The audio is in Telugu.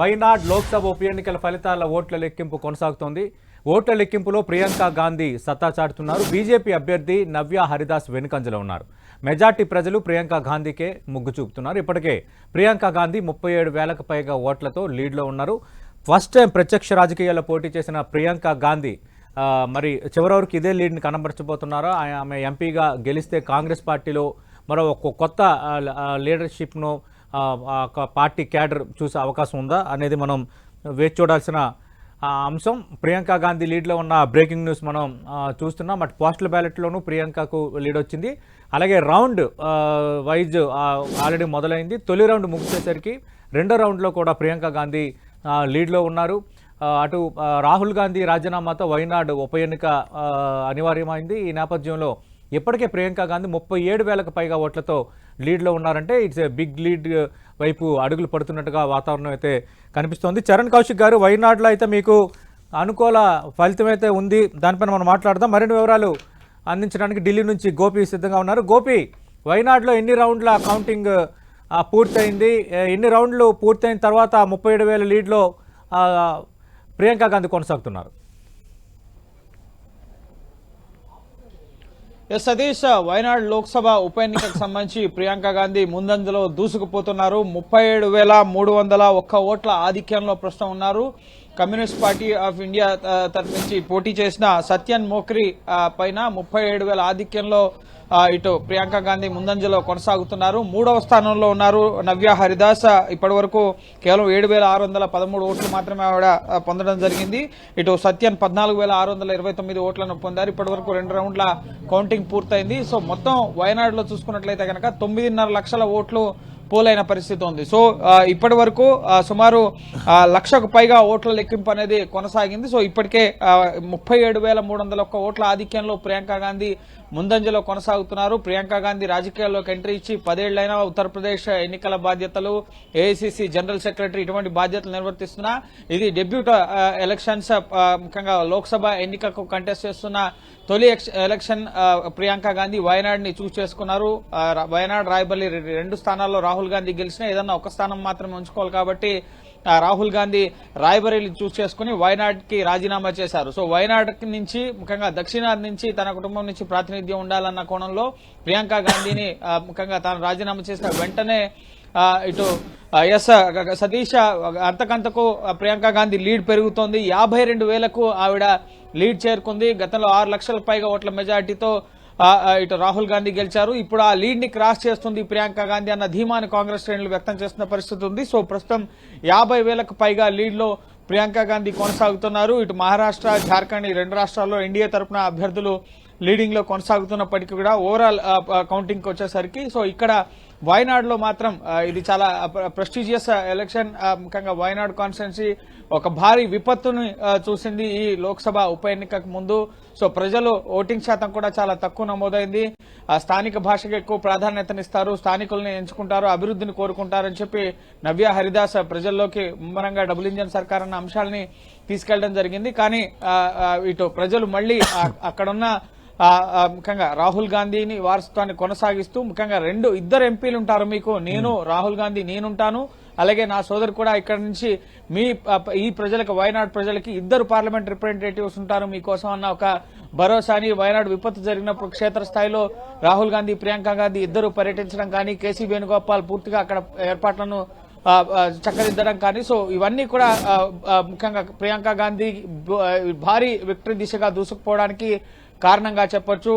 వైనాడ్ లోక్సభ ఉప ఎన్నికల ఫలితాల ఓట్ల లెక్కింపు కొనసాగుతోంది? ఓట్ల లెక్కింపులో ప్రియాంక గాంధీ సత్తా చాటుతున్నారు. బీజేపీ అభ్యర్థి నవ్య హరిదాస్ వెనుకంజలో ఉన్నారు. మెజార్టీ ప్రజలు ప్రియాంక గాంధీకే ముగ్గు చూపుతున్నారు. ఇప్పటికే ప్రియాంక గాంధీ ముప్పై ఏడు వేలకు పైగా ఓట్లతో లీడ్లో ఉన్నారు. ఫస్ట్ టైం ప్రత్యక్ష రాజకీయాల్లో పోటీ చేసిన ప్రియాంక గాంధీ మరి చివరి వరకు ఇదే లీడ్ని కనబరచబోతున్నారా? ఆమె ఎంపీగా గెలిస్తే కాంగ్రెస్ పార్టీలో మరో ఒక కొత్త లీడర్షిప్ను పార్టీ క్యాడర్ చూసే అవకాశం ఉందా అనేది మనం వేచి చూడాల్సిన అంశం. ప్రియాంక గాంధీ లీడ్లో ఉన్న బ్రేకింగ్ న్యూస్ మనం చూస్తున్నాం. అటు పోస్టల్ బ్యాలెట్లోనూ ప్రియాంకకు లీడ్ వచ్చింది. అలాగే రౌండ్ వైజ్ ఆల్రెడీ మొదలైంది. తొలి రౌండ్ ముగిసేసరికి రెండో రౌండ్లో కూడా ప్రియాంక గాంధీ లీడ్లో ఉన్నారు. అటు రాహుల్ గాంధీ రాజీనామాతో వైనాడ్ ఉప ఎన్నిక అనివార్యమైంది. ఈ నేపథ్యంలో ఇప్పటికే ప్రియాంక గాంధీ ముప్పై ఏడు వేలకు పైగా ఓట్లతో లీడ్లో ఉన్నారంటే ఇట్స్ ఏ బిగ్ లీడ్ వైపు అడుగులు పడుతున్నట్టుగా వాతావరణం అయితే కనిపిస్తోంది. చరణ్ కౌశిక్ గారు వైనాడ్లో అయితే మీకు అనుకూల ఫలితం అయితే ఉంది. దానిపైన మనం మాట్లాడదాం. మరిన్ని వివరాలు అందించడానికి ఢిల్లీ నుంచి గోపి సిద్ధంగా ఉన్నారు. గోపి వైనాడ్లో ఎన్ని రౌండ్ల కౌంటింగ్ పూర్తయింది? ఎన్ని రౌండ్లు పూర్తయిన తర్వాత ముప్పై ఏడు వేల లీడ్లో ప్రియాంక గాంధీ కొనసాగుతున్నారు? ఎస్ సతీష్ వైనాడ్ లోక్సభ ఉప ఎన్నికకు సంబంధించి ప్రియాంక గాంధీ ముందంజలో దూసుకుపోతున్నారు. ముప్పై ఏడు వేల మూడు వందల ఒక్క ఓట్ల ఆధిక్యంలో ప్రస్తుతం ఉన్నారు. కమ్యూనిస్ట్ పార్టీ ఆఫ్ ఇండియా తరఫు నుంచి పోటీ చేసిన సత్యన్ మోక్రి పైన ముప్పై ఏడు వేల ఆధిక్యంలో ఇటు ప్రియాంక గాంధీ ముందంజలో కొనసాగుతున్నారు. మూడవ స్థానంలో ఉన్నారు నవ్య హరిదాస్. ఇప్పటి వరకు కేవలం ఏడు వేల ఆరు వందల పదమూడు ఓట్లు మాత్రమే ఆవిడ పొందడం జరిగింది. ఇటు సత్యన్ పద్నాలుగు వేల ఆరు వందల ఇరవై తొమ్మిది ఓట్లను పొందారు. ఇప్పటి వరకు రెండు రౌండ్ల కౌంటింగ్ పూర్తయింది. సో మొత్తం వయనాడులో చూసుకున్నట్లయితే కనుక తొమ్మిదిన్నర లక్షల ఓట్లు పోలైన పరిస్థితి ఉంది. సో ఇప్పటి వరకు సుమారు ఆ, లక్షకు పైగా ఓట్ల లెక్కింపు అనేది కొనసాగింది. సో ఇప్పటికే ముప్పై ఏడు వేల మూడు వందల ఒక్క ఓట్ల ఆధిక్యంలో ప్రియాంక గాంధీ ముందంజలో కొనసాగుతున్నారు. ప్రియాంక గాంధీ రాజకీయాల్లోకి ఎంట్రీ ఇచ్చి పదేళ్ళైనా ఉత్తరప్రదేశ్ ఎన్నికల బాధ్యతలు ఏఐసిసి జనరల్ సెక్రటరీ ఇటువంటి బాధ్యతలు నిర్వర్తిస్తున్నా ఇది డెబ్యూట్ ఎలక్షన్స్ ముఖ్యంగా లోక్సభ ఎన్నికకు కంటెస్ట్ చేస్తున్న తొలి ఎలక్షన్ ప్రియాంక గాంధీ వయనాడ్ని చూస్ చేసుకున్నారు. వయనాడ్ రాయబల్లి రెండు స్థానాల్లో రాహుల్ గాంధీ గెలిచినా ఏదన్నా ఒక స్థానం మాత్రమే ఉంచుకోవాలి కాబట్టి రాహుల్ గాంధీ రాయబరేలి చూస్ చేసుకుని వయనాడ్కి రాజీనామా చేశారు. సో వయనాడ్ నుంచి ముఖ్యంగా దక్షిణాది నుంచి తన కుటుంబం నుంచి ప్రాతినిధ్యం ఉండాలన్న కోణంలో ప్రియాంక గాంధీని ముఖ్యంగా తాను రాజీనామా చేసిన వెంటనే ఇటు ఎస్ సతీష సతీష్ అంతకంతకు ప్రియాంక గాంధీ లీడ్ పెరుగుతోంది. యాభై రెండు వేలకు ఆవిడ లీడ్ చేరుకుంది. గతంలో ఆరు లక్షల పైగా ఓట్ల మెజార్టీతో ఇటు రాహుల్ గాంధీ గెలిచారు. ఇప్పుడు ఆ లీడ్ని క్రాస్ చేస్తుంది ప్రియాంక గాంధీ అన్న ధీమాని కాంగ్రెస్ శ్రేణులు వ్యక్తం చేస్తున్న పరిస్థితి ఉంది. సో ప్రస్తుతం యాభై వేలకు పైగా లీడ్లో ప్రియాంక గాంధీ కొనసాగుతున్నారు. ఇటు మహారాష్ట్ర జార్ఖండ్ ఈ రెండు రాష్ట్రాల్లో ఎన్డీఏ తరపున అభ్యర్థులు లీడింగ్లో కొనసాగుతున్నప్పటికీ కూడా ఓవరాల్ కౌంటింగ్ uh, uh, కి వచ్చేసరికి సో ఇక్కడ వాయనాడులో మాత్రం uh, ఇది చాలా ప్రెస్టీజియస్ ఎలక్షన్ ముఖ్యంగా వయనాడ్ కాన్స్టిట్యున్సీ ఒక భారీ విపత్తుని చూసింది ఈ లోక్సభ ఉప ఎన్నికకు ముందు. సో ప్రజలు ఓటింగ్ శాతం కూడా చాలా తక్కువ నమోదైంది. ఆ స్థానిక భాషకు ఎక్కువ ప్రాధాన్యతనిస్తారు. స్థానికుల్ని ఎంచుకుంటారు అభివృద్ధిని కోరుకుంటారని చెప్పి నవ్య హరిదాస్ ప్రజల్లోకి ముమ్మరంగా డబుల్ ఇంజన్ సర్కార్ అన్న అంశాలని తీసుకెళ్ళడం జరిగింది. కానీ ఇటు ప్రజలు మళ్ళీ అక్కడున్న ముఖ్యంగా రాహుల్ గాంధీని వారసత్వాన్ని కొనసాగిస్తూ ముఖ్యంగా రెండు ఇద్దరు ఎంపీలు ఉంటారు మీకు. నేను రాహుల్ గాంధీ నేనుంటాను. అలాగే నా సోదరు కూడా ఇక్కడ నుంచి మీ ఈ ప్రజలకు వయనాడ్ ప్రజలకి ఇద్దరు పార్లమెంట్ రిప్రజెంటేటివ్స్ ఉంటారు మీకోసం అన్న ఒక భరోసాని. వయనాడు విపత్తు జరిగినప్పుడు క్షేత్రస్థాయిలో రాహుల్ గాంధీ ప్రియాంక గాంధీ ఇద్దరు పర్యటించడం కానీ కేసీ వేణుగోపాల్ పూర్తిగా అక్కడ ఏర్పాట్లను చక్కదిద్దడం కానీ సో ఇవన్నీ కూడా ముఖ్యంగా ప్రియాంక గాంధీ భారీ విక్టరీ దిశగా దూసుకుపోవడానికి కారణంగా చెప్పొచ్చు.